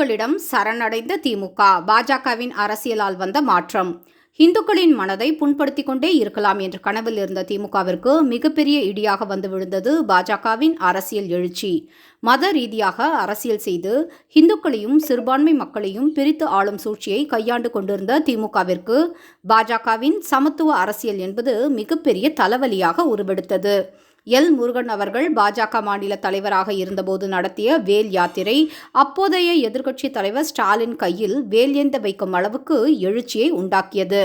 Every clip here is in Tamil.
இந்துக்களிடம் சரணடைந்த திமுக பாஜகவின் அரசியலால் வந்த மாற்றம். இந்துக்களின் மனதை புண்படுத்திக் கொண்டே இருக்கலாம் என்ற கனவில் இருந்த திமுகவிற்கு மிகப்பெரிய இடியாக வந்து விழுந்தது பாஜகவின் அரசியல் எழுச்சி. மத ரீதியாக அரசியல் செய்து இந்துக்களையும் சிறுபான்மை மக்களையும் பிரித்து ஆளும் சூழ்ச்சியை கையாண்டு கொண்டிருந்த திமுகவிற்கு பாஜகவின் சமத்துவ அரசியல் என்பது மிகப்பெரிய தலைவலியாக உருவெடுத்தது. எல். முருகன் அவர்கள் பாஜக மாநில தலைவராக இருந்தபோது நடத்திய வேல் யாத்திரை அப்போதைய எதிர்க்கட்சி தலைவர் ஸ்டாலின் கையில் வேல் ஏந்த வைக்கும் அளவுக்கு எழுச்சியை உண்டாக்கியது.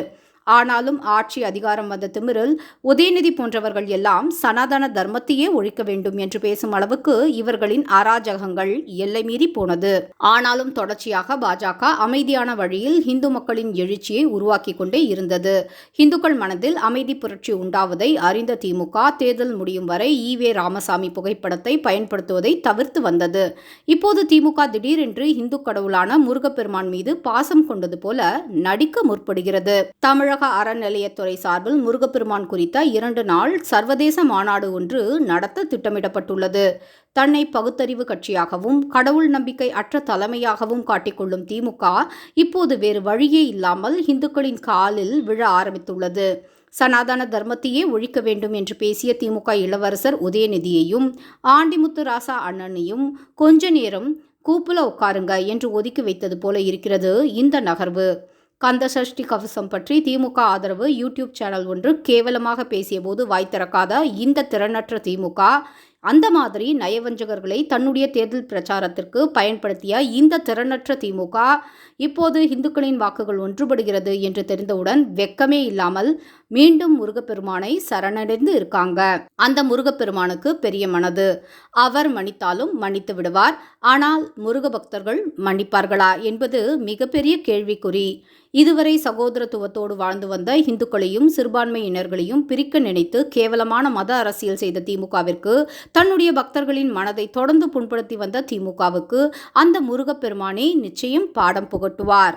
ஆனாலும் ஆட்சி அதிகாரம் வந்த திமிரில் உதயநிதி போன்றவர்கள் எல்லாம் சனாதன தர்மத்தையே ஒழிக்க வேண்டும் என்று பேசும் அளவுக்கு இவர்களின் அராஜகங்கள் எல்லை மீறி போனது. ஆனாலும் தொடர்ச்சியாக பாஜக அமைதியான வழியில் இந்து மக்களின் எழுச்சியை உருவாக்கி கொண்டே இருந்தது. இந்துக்கள் மனதில் அமைதி புரட்சி உண்டாவதை அறிந்த திமுக தேர்தல் முடியும் வரை ஈவே ராமசாமி புகைப்படத்தை பயன்படுத்துவதை தவிர்த்து வந்தது. இப்போது திமுக திடீரென்று இந்து கடவுளான முருகப்பெருமான் மீது பாசம் கொண்டது போல நடிக்க முற்படுகிறது. தமிழக அறநிலையத்துறை சார்பில் முருகப்பெருமான் குறித்த இரண்டு நாள் சர்வதேச மாநாடு ஒன்று நடத்த திட்டமிடப்பட்டுள்ளது. தன்னை பகுத்தறிவு கட்சியாகவும் கடவுள் நம்பிக்கை அற்ற தலைமையாகவும் காட்டிக்கொள்ளும் திமுக இப்போது வேறு வழியே இல்லாமல் இந்துக்களின் காலில் விழ ஆரம்பித்துள்ளது. சனாதன தர்மத்தையே ஒழிக்க வேண்டும் என்று பேசிய திமுக இளவரசர் உதயநிதியையும் ஆண்டிமுத்து ராசா அண்ணனையும் கொஞ்ச நேரம் கூப்புல உட்காருங்க என்று ஒதுக்கி வைத்தது போல இருக்கிறது இந்த நகர்வு. கந்த சஷ்டி கவசம் பற்றி திமுக ஆதரவு யூடியூப் சேனல் ஒன்று கேவலமாக பேசியபோது வாய் திறக்காத இந்த திறனற்ற திமுக. அந்த மாதிரி நயவஞ்சகர்களை தன்னுடைய தேர்தல் பிரச்சாரத்திற்கு பயன்படுத்திய இந்த திறனற்ற திமுக இப்போது இந்துக்களின் வாக்குகள் ஒன்றுபடுகிறது என்று தெரிந்தவுடன் வெக்கமே இல்லாமல் மீண்டும் முருகப்பெருமானை சரணடைந்து இருக்காங்க. அந்த முருகப்பெருமானுக்கு பெரிய மனது. அவர் மன்னித்தாலும் மன்னித்து விடுவார். ஆனால் முருக பக்தர்கள் மன்னிப்பார்களா என்பது மிகப்பெரிய கேள்விக்குறி. இதுவரை சகோதரத்துவத்தோடு வாழ்ந்து வந்த இந்துக்களையும் சிறுபான்மையினர்களையும் பிரிக்க நினைத்து கேவலமான மத அரசியல் செய்த திமுகவிற்கு தன்னுடைய பக்தர்களின் மனதை தொடர்ந்து புண்படுத்தி வந்த திமுகவுக்கு அந்த முருகப்பெருமானே நிச்சயம் பாடம் புகட்டுவார்.